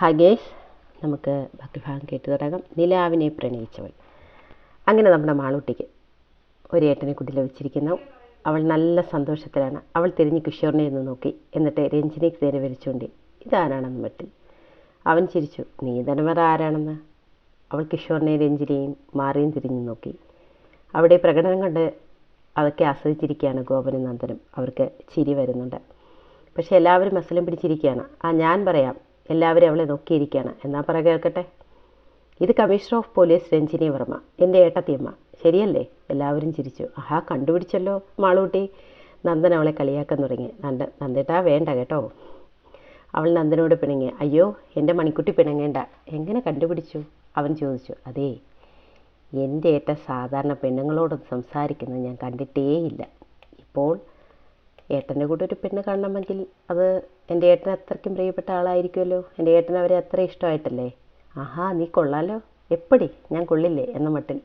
ഹഗേഷ് നമുക്ക് ബാക്കി ഭാഗം കേട്ടു തുടങ്ങാം. നിലാവിനെ പ്രണയിച്ചവൾ. അങ്ങനെ നമ്മുടെ മാളൂട്ടിക്ക് ഒരു ഏട്ടനെ കുട്ടി ലഭിച്ചിരിക്കുന്നു അവൾ നല്ല സന്തോഷത്തിലാണ്. അവൾ തിരിഞ്ഞ് കിഷോറിനെ ഒന്ന് നോക്കി. എന്നിട്ട് രഞ്ജിനിക്ക് നേരെ വിളിച്ചുകൊണ്ട് ഇതാരാണെന്ന് പറ്റി അവൻ ചിരിച്ചു നീ ധനവറ ആരാണെന്ന്? അവൾ കിഷോറിനെ രഞ്ജിനെയും മാറിയും തിരിഞ്ഞു നോക്കി. അവിടെ പ്രകടനം കണ്ട് അതൊക്കെ ആസ്വദിച്ചിരിക്കുകയാണ് ഗോപനും നന്ദനും. അവർക്ക് ചിരി വരുന്നുണ്ട്. പക്ഷെ എല്ലാവരും അസലം പിടിച്ചിരിക്കുകയാണ്. ആ ഞാൻ പറയാം. എല്ലാവരും അവളെ നോക്കിയിരിക്കുകയാണ്. എന്നാ പറ കേൾക്കട്ടെ? ഇത് commissioner of police Ranjini Varma എന്റെ ഏട്ടത്തിയമ്മ. ശരിയല്ലേ? എല്ലാവരും ചിരിച്ചു. ആഹാ കണ്ടുപിടിച്ചല്ലോ മാളൂട്ടി. നന്ദൻ അവളെ കളിയാക്കാൻ തുടങ്ങി. നന്ദ നന്ദേട്ടാ വേണ്ട കേട്ടോ. അവൾ നന്ദനോട് പിണങ്ങി. അയ്യോ എന്റെ മണിക്കുട്ടി പിണങ്ങേണ്ട. എങ്ങനെ കണ്ടുപിടിച്ചു? അവൻ ചോദിച്ചു. അതേ എന്റെ ഏറ്റ സാധാരണ പെണ്ണുങ്ങളോടൊന്നും സംസാരിക്കുന്നത് ഞാൻ കണ്ടിട്ടേയില്ല. ഇപ്പോൾ ഏട്ടന്റെ കൂടെ ഒരു പെണ്ണ് കാണണമെങ്കിൽ അത് എന്റെ ഏട്ടൻ അത്രയ്ക്കും പ്രിയപ്പെട്ട ആളായിരിക്കുമല്ലോ. എന്റെ ഏട്ടൻ അവരെ അത്ര ഇഷ്ടമായിട്ടല്ലേ? ആഹാ നീ കൊള്ളാലോ. എപ്പടി? ഞാൻ കൊള്ളില്ലേ? എന്ന മട്ടിൽ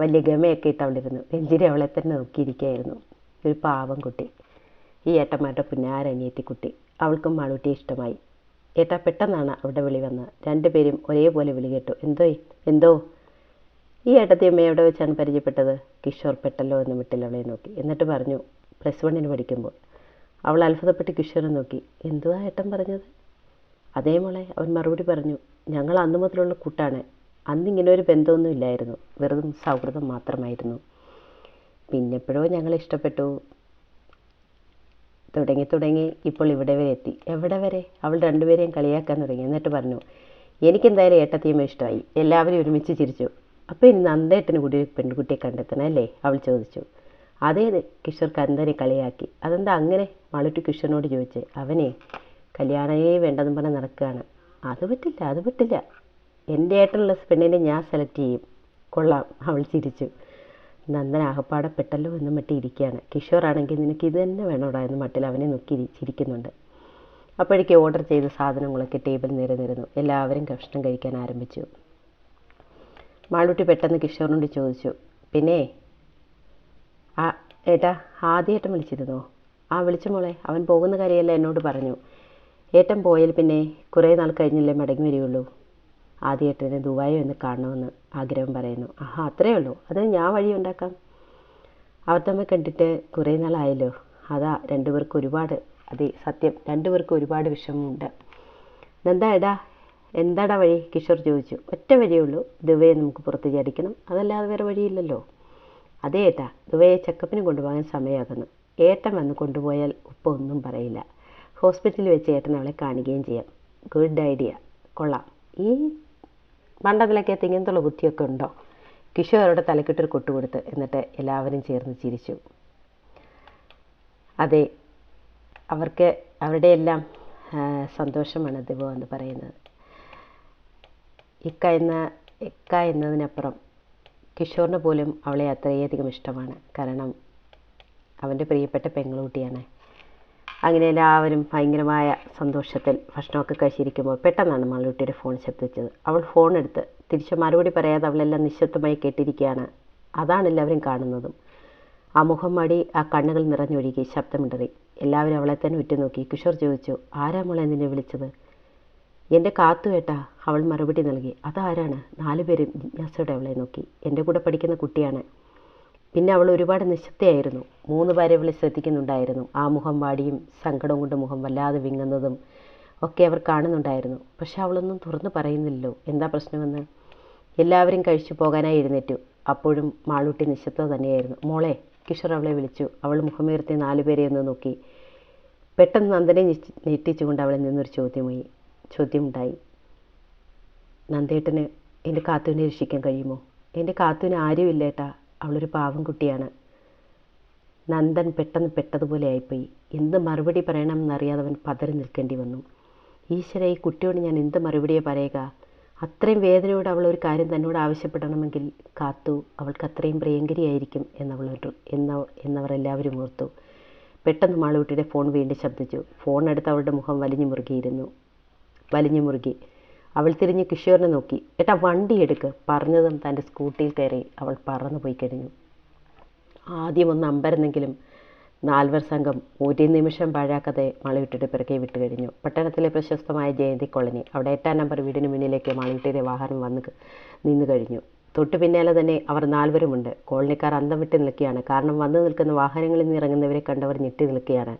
വലിയ ഗമയൊക്കെ ഇട്ടവളിരുന്നു രഞ്ജിനി അവളെ തന്നെ നോക്കിയിരിക്കുകയായിരുന്നു. ഒരു പാവം കുട്ടി. ഈ ഏട്ടന്മാരുടെ പുന്നാരനിയത്തി കുട്ടി. അവൾക്കും മാളൂട്ടിയെ ഇഷ്ടമായി. ഏട്ടാ പെട്ടെന്നാണ് അവിടെ വിളി വന്നത്. രണ്ടുപേരും ഒരേപോലെ വിളി കേട്ടു. എന്തോ എന്തോ? ഈ ഏട്ടത്തിയമ്മയെ എവിടെ വെച്ചാണ് പരിചയപ്പെട്ടത്? കിഷോർ പെട്ടല്ലോ എന്ന് വിട്ടിൽ അവളെ നോക്കി. എന്നിട്ട് പറഞ്ഞു പ്ലസ് വണ്ണിന് പഠിക്കുമ്പോൾ. അവൾ അത്ഭുതപ്പെട്ട് കിഷോറെ നോക്കി എന്തുവാ ഏട്ടൻ പറഞ്ഞത്? അതേ മോളെ അവൻ മറുപടി പറഞ്ഞു ഞങ്ങൾ അന്നു മുതലുള്ള കൂട്ടാണ്. അന്നിങ്ങനെ ഒരു ബന്ധമൊന്നും ഇല്ലായിരുന്നു. വെറുതെ സൗഹൃദം മാത്രമായിരുന്നു. പിന്നെപ്പോഴോ ഞങ്ങൾ ഇഷ്ടപ്പെട്ടു. തുടങ്ങി തുടങ്ങി ഇപ്പോൾ ഇവിടെ വരെ എത്തി. എവിടെ വരെ? അവൾ രണ്ടുപേരെയും കളിയാക്കാൻ തുടങ്ങി. എന്നിട്ട് പറഞ്ഞു എനിക്കെന്തായാലും ഏട്ടത്തിയമ്മ ഇഷ്ടമായി. എല്ലാവരും ഒരുമിച്ച് ചിരിച്ചു. അപ്പോൾ ഇനി നന്ദേട്ടന് കൂടി ഒരു പെൺകുട്ടിയെ കണ്ടെത്തണം അല്ലേ? അവൾ ചോദിച്ചു. അതേ കിഷോർ കന്തനെ കളിയാക്കി. അതെന്താ അങ്ങനെ? മാളൂട്ടി കിഷോറിനോട് ചോദിച്ചേ. അവനെ കല്യാണമേ വേണ്ടെന്ന് പറഞ്ഞ് നടക്കുകയാണ്. അത് പറ്റില്ല അത് പറ്റില്ല. എന്റെ ഏട്ടനുള്ള പെണ്ണിനെ ഞാൻ സെലക്ട് ചെയ്യും. കൊള്ളാം അവൾ ചിരിച്ചു. നന്ദന ആകപ്പാടെ പെട്ടല്ലോ എന്ന് മട്ടി ഇരിക്കുകയാണ്. കിഷോർ ആണെങ്കിൽ നിനക്ക് ഇത് തന്നെ വേണോടാ എന്ന് മട്ടിൽ അവനെ നോക്കി ചിരിക്കുന്നുണ്ട്. അപ്പോഴേക്ക് ഓർഡർ ചെയ്ത സാധനങ്ങളൊക്കെ ടേബിൾ നിരന്നിരുന്നു. എല്ലാവരും ഭക്ഷണം കഴിക്കാൻ ആരംഭിച്ചു. മാളൂട്ടി പെട്ടെന്ന് കിഷോറിനോട് ചോദിച്ചു പിന്നെ ആ ഏട്ടാ ആദ്യേട്ടൻ വിളിച്ചിരുന്നോ? ആ വിളിച്ച മോളെ. അവൻ പോകുന്ന കാര്യമല്ല എന്നോട് പറഞ്ഞു. ഏട്ടൻ പോയാൽ പിന്നെ കുറേ നാൾ കഴിഞ്ഞല്ലേ മടങ്ങി വരികയുള്ളൂ ആദ്യേട്ടനെ ദുബായി ഒന്ന് കാണണമെന്ന് ആഗ്രഹം പറയുന്നു. ആഹാ അത്രയേ ഉള്ളൂ. അതിന് ഞാൻ വഴി ഉണ്ടാക്കാം. അവർ തമ്മിൽ കണ്ടിട്ട് കുറേ നാളായല്ലോ അതാ രണ്ടുപേർക്ക് ഒരുപാട് അതെ സത്യം രണ്ടുപേർക്കും ഒരുപാട് വിഷമമുണ്ട്. എന്താ എടാ എന്താടാ വഴി? കിഷോർ ചോദിച്ചു. ഒറ്റ വഴിയേ ഉള്ളൂ. ദുബൈയെ നമുക്ക് പുറത്ത് ചാടിക്കണം. അതല്ലാതെ വേറെ വഴിയില്ലല്ലോ. അതേ ഏട്ടാ ദുബൈയെ ചെക്കപ്പിന് കൊണ്ടുപോകാൻ സമയമാകുന്നു. ഏട്ടൻ വന്ന് കൊണ്ടുപോയാൽ ഉപ്പ ഒന്നും പറയില്ല. ഹോസ്പിറ്റലിൽ വെച്ച് ഏട്ടൻ അവളെ കാണുകയും ചെയ്യാം. ഗുഡ് ഐഡിയ കൊള്ളാം. ഈ പണ്ടതിലൊക്കെ തിങ്ങനത്തുള്ള ബുദ്ധിയൊക്കെ ഉണ്ടോ? കിഷോർ അവരുടെ തലക്കിട്ടൊരു കൊട്ടുകൊടുത്ത് എന്നിട്ട് എല്ലാവരും ചേർന്ന് ചിരിച്ചു. അതെ അവർക്ക് അവരുടെ എല്ലാം സന്തോഷമാണ് ദിവ എന്ന് പറയുന്നത്. ഇക്ക എന്ന ഇക്ക എന്നതിനപ്പുറം കിഷോറിന് പോലും അവളെ അത്രയധികം ഇഷ്ടമാണ്. കാരണം അവന്റെ പ്രിയപ്പെട്ട പെങ്ങളൂട്ടിയാണ് അങ്ങനെ എല്ലാവരും ഭയങ്കരമായ സന്തോഷത്തിൽ ഭക്ഷണമൊക്കെ കഴിച്ചിരിക്കുമ്പോൾ പെട്ടെന്നാണ് മാളൂട്ടിയുടെ ഫോൺ ശബ്ദിച്ചത്. അവൾ ഫോൺ എടുത്ത് തിരിച്ച് മറുപടി പറയാതെ അവളെല്ലാം നിശബ്ദമായി കേട്ടിരിക്കുകയാണ്. അതാണ് എല്ലാവരും കാണുന്നതും. ആ മുഖം മടി ആ കണ്ണുകൾ നിറഞ്ഞൊഴുകി ശബ്ദമിടറി. എല്ലാവരും അവളെ തന്നെ ഉറ്റുനോക്കി. കിഷോർ ചോദിച്ചു ആരാ മോളെ നിന്നെ വിളിച്ചത്? എന്റെ കാത്തു കേട്ടാ അവൾ മറുപടി നൽകി. അതാരാണ്? നാലുപേരും ജിജ്ഞാസയോടെ അവളെ നോക്കി. എന്റെ കൂടെ പഠിക്കുന്ന കുട്ടിയാണ്. പിന്നെ അവൾ ഒരുപാട് നിശബ്ദയായിരുന്നു. മൂന്ന് പേരെ അവളെ ശ്രദ്ധിക്കുന്നുണ്ടായിരുന്നു. ആ മുഖം വാടിയും സങ്കടം കൊണ്ട് മുഖം വല്ലാതെ വിങ്ങുന്നതും ഒക്കെ അവർ കാണുന്നുണ്ടായിരുന്നു. പക്ഷെ അവളൊന്നും തുറന്നു പറയുന്നില്ലല്ലോ. എന്താ പ്രശ്നമെന്ന്? എല്ലാവരും കഴിച്ചു പോകാനായി എഴുന്നേറ്റു. അപ്പോഴും മാളൂട്ടി നിശബ്ദത തന്നെയായിരുന്നു. മോളെ കിഷോർ അവളെ വിളിച്ചു. അവൾ മുഖമുയർത്തി നാലുപേരെ ഒന്ന് നോക്കി. പെട്ടെന്ന് നന്ദനെ ഞെട്ടി- ഞെട്ടിച്ചുകൊണ്ട് അവളിൽ നിന്നൊരു ചോദ്യമായി. ചോദ്യമുണ്ടായി. നന്ദേട്ടന് എന്റെ കാത്തുവിനെ രക്ഷിക്കാൻ കഴിയുമോ? എന്റെ കാത്തുവിന് ആരുമില്ല ഏട്ടാ അവളൊരു പാവം കുട്ടിയാണ് നന്ദൻ പെട്ടെന്ന് പെട്ടതുപോലെ ആയിപ്പോയി. എന്ത് മറുപടി പറയണമെന്നറിയാതെ അവൻ പതറി നിൽക്കേണ്ടി വന്നു. ഈശ്വര ഈ കുട്ടിയോട് ഞാൻ എന്ത് മറുപടിയെ പറയുക? അത്രയും വേദനയോട് അവൾ ഒരു കാര്യം തന്നോട് ആവശ്യപ്പെടണമെങ്കിൽ കാത്തു. അവൾക്ക് അത്രയും പ്രിയങ്കരിയായിരിക്കും എന്നവൾ എന്ന എന്നവർ എല്ലാവരും ഓർത്തു. പെട്ടെന്ന് മാളൂട്ടിയുടെ ഫോൺ വീണ്ടും ശബ്ദിച്ചു. ഫോൺ എടുത്ത് അവളുടെ മുഖം വലിഞ്ഞു മുറുകിയിരുന്നു. വലിഞ്ഞു മുറുകി. അവൾ തിരിഞ്ഞ് കിഷോറിനെ നോക്കി. ഏട്ടാ വണ്ടി എടുക്ക് പറഞ്ഞതും തന്റെ സ്കൂട്ടിയിൽ കയറി അവൾ പറന്നു പോയി കഴിഞ്ഞു. ആദ്യം ഒന്ന് അമ്പരന്നെങ്കിലും നാൽവർ സംഘം ഒരു നിമിഷം പാഴാക്കാതെ മളയിട്ടിട്ട് പിറകെ വിട്ടു കഴിഞ്ഞു. പട്ടണത്തിലെ പ്രശസ്തമായ ജയന്തി കോളനി. അവിടെ എട്ടാം നമ്പർ വീടിന് മുന്നിലേക്ക് മളയിട്ടിയുടെ വാഹനം വന്ന് നിന്നു കഴിഞ്ഞു. തൊട്ടു പിന്നാലെ തന്നെ അവർ നാൽവരുമുണ്ട്. കോളനിക്കാർ അന്തം വിട്ട് നിൽക്കുകയാണ്. കാരണം വന്നു നിൽക്കുന്ന വാഹനങ്ങളിൽ നിന്ന് ഇറങ്ങുന്നവരെ കണ്ടവർ ഞെട്ടി നിൽക്കുകയാണ്.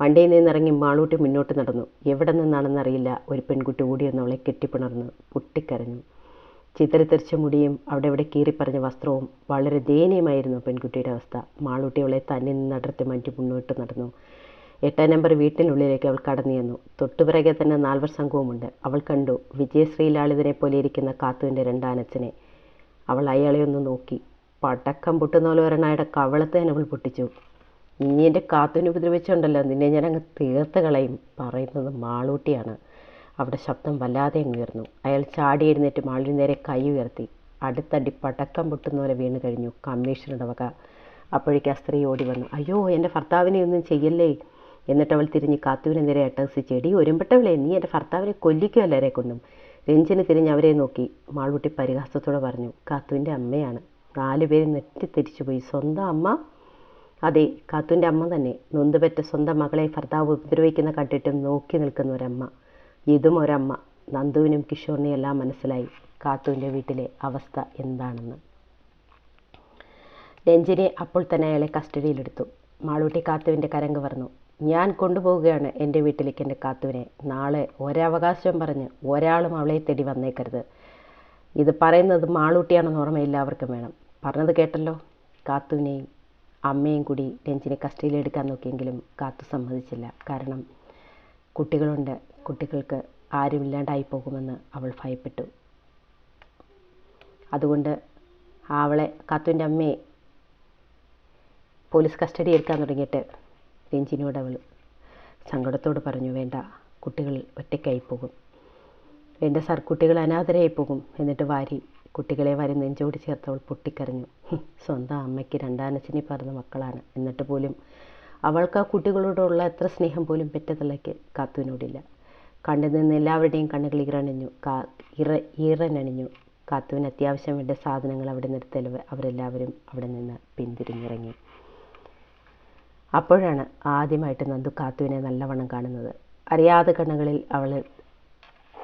വണ്ടിയിൽ നിന്നിറങ്ങി മാളൂട്ടി മുന്നോട്ട് നടന്നു. എവിടെ നിന്നാണെന്നറിയില്ല. ഒരു പെൺകുട്ടി ഓടിയെന്നവളെ കെട്ടിപ്പിണർന്ന്. പൊട്ടിക്കരഞ്ഞു. ചിതറിത്തെറിച്ച മുടിയും അവിടെ ഇവിടെ കീറിപ്പറഞ്ഞ വസ്ത്രവും വളരെ ദയനീയമായിരുന്നു പെൺകുട്ടിയുടെ അവസ്ഥ. മാളൂട്ടി അവളെ തന്നിൽ നിന്ന് അടർത്തി മാറ്റി മുന്നോട്ട് നടന്നു. എട്ടാം നമ്പർ വീട്ടിനുള്ളിലേക്ക് അവൾ കടന്നു ചെന്നു. തൊട്ടുപിറകെ തന്നെ നാൽവർ സംഘവുമുണ്ട്. അവൾ കണ്ടു വിജയശ്രീ ലാളിതനെ പോലെ ഇരിക്കുന്ന കാത്തുവിന്റെ രണ്ടാനച്ഛനെ. അവൾ അയാളെ ഒന്ന് നോക്കി. പടക്കം പൊട്ടുന്ന പോലെ ഒരെണ്ണയുടെ കവളത്തേനവൾ പൊട്ടിച്ചു. നീ എന്റെ കാത്തുവിനെ ഉപദ്രവിച്ചുണ്ടല്ലോ നിന്നെ ഞാൻ അങ്ങ് തീർത്ത് കളയും. പറയുന്നത് മാളൂട്ടിയാണ്. അവിടെ ശബ്ദം വല്ലാതെ അങ്ങ് ഉയർന്നു. അയാൾ ചാടി എഴുന്നേറ്റ് മാളിന് നേരെ കൈ ഉയർത്തി. അടുത്തടി പടക്കം പൊട്ടുന്ന പോലെ വീണ് കഴിഞ്ഞു കമ്മീഷണറുടെ വക. അപ്പോഴേക്ക് ആ സ്ത്രീ ഓടി വന്നു. അയ്യോ എന്റെ ഭർത്താവിനെ ഒന്നും ചെയ്യല്ലേ? എന്നിട്ട് അവൾ തിരിഞ്ഞ് കാത്തുവിനെ നേരെ അട്ടഹസി ചെടി ഒരുമ്പട്ടവളെ നീ എന്റെ ഭർത്താവിനെ കൊല്ലിക്കോ അല്ലേ കൊണ്ടും? രഞ്ജന് തിരിഞ്ഞ് അവരെ നോക്കി. മാളൂട്ടി പരിഹാസത്തോടെ പറഞ്ഞു. കാത്തുവിന്റെ അമ്മയാണ്. നാലുപേരും നെറ്റി തിരിച്ചുപോയി സ്വന്തം അമ്മ അതെ കാത്തുന്റെ അമ്മ തന്നെ. നൊന്തുപെറ്റ സ്വന്തം മകളെ ഭർത്താവ് ഉപദ്രവിക്കുന്ന കണ്ടിട്ടും നോക്കി നിൽക്കുന്ന ഒരമ്മ. ഇതും ഒരമ്മ. നന്ദുവിനും കിഷോറിനും എല്ലാം മനസ്സിലായി കാത്തുവിന്റെ വീട്ടിലെ അവസ്ഥ എന്താണെന്ന്. രഞ്ജിനെ അപ്പോൾ തന്നെ അയാളെ കസ്റ്റഡിയിലെടുത്തു. മാളൂട്ടി കാത്തുവിന്റെ കരം കവർന്നു ഞാൻ കൊണ്ടുപോവുകയാണ് എന്റെ വീട്ടിലേക്ക് എന്റെ കാത്തുവിനെ. നാളെ ഒരവകാശം പറഞ്ഞ് ഒരാളും അവളെ തേടി വന്നേക്കരുത്. ഇത് പറയുന്നത് മാളൂട്ടിയാണെന്ന് ഓർമ്മ എല്ലാവർക്കും വേണം. പറഞ്ഞത് കേട്ടല്ലോ? കാത്തുവിനെയും അമ്മയും കൂടി രഞ്ജിനെ കസ്റ്റഡിയിലെടുക്കാൻ നോക്കിയെങ്കിലും കാത്തു സമ്മതിച്ചില്ല. കാരണം കുട്ടികളുണ്ട്. കുട്ടികൾക്ക് ആരുമില്ലാണ്ടായി പോകുമെന്ന് അവൾ ഭയപ്പെട്ടു. അതുകൊണ്ട് അവളെ കാത്തുവിന്റെ അമ്മയെ പോലീസ് കസ്റ്റഡി എടുക്കാൻ തുടങ്ങിയിട്ട് രഞ്ജിനിയോട് അവൾ സങ്കടത്തോട് പറഞ്ഞു വേണ്ട കുട്ടികൾ ഒറ്റയ്ക്കായി പോകും. വേണ്ട സർ കുട്ടികൾ അനാഥരായി പോകും എന്നിട്ട് വാരി കുട്ടികളെ വാരി നെഞ്ചോട് ചേർത്തവൾ പൊട്ടിക്കരഞ്ഞു. സ്വന്തം അമ്മയ്ക്ക് രണ്ടാനച്ഛനെ പറഞ്ഞ മക്കളാണ്. എന്നിട്ട് പോലും അവൾക്ക് ആ കുട്ടികളോടുള്ള എത്ര സ്നേഹം പോലും പെറ്റതള്ളയ്ക്ക് കാത്തുവിനോടില്ല. കണ്ടു നിന്ന് എല്ലാവരുടെയും കണ്ണുകൾ ഇറണിഞ്ഞു കാ ഇറ ഈറനണിഞ്ഞു കാത്തുവിന് അത്യാവശ്യം വേണ്ട സാധനങ്ങൾ അവിടെ നിർത്തലവ് അവരെല്ലാവരും അവിടെ നിന്ന് പിന്തിരിഞ്ഞിറങ്ങി. അപ്പോഴാണ് ആദ്യമായിട്ട് നന്ദു കാത്തുവിനെ നല്ലവണ്ണം കാണുന്നത്. അറിയാതെ കണ്ണുകളിൽ അവൾ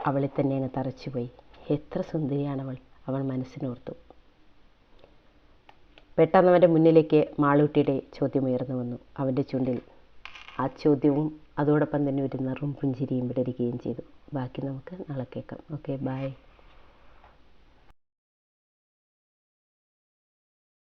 അവളെ തന്നെ അങ്ങ് തറച്ചുപോയി. എത്ര സുന്ദരിയാണ് അവൾ. അവൾ മനസ്സിനോർത്തു. പെട്ടെന്ന് അവന്റെ മുന്നിലേക്ക് മാളൂട്ടിയുടെ ചോദ്യം ഉയർന്നു വന്നു. അവന്റെ ചുണ്ടിൽ ആ ചോദ്യവും അതോടൊപ്പം തന്നെ ഒരു നിറും പുഞ്ചിരിയും വിടരുകയും ചെയ്തു. ബാക്കി നമുക്ക് നാളെ കേൾക്കാം. Okay bye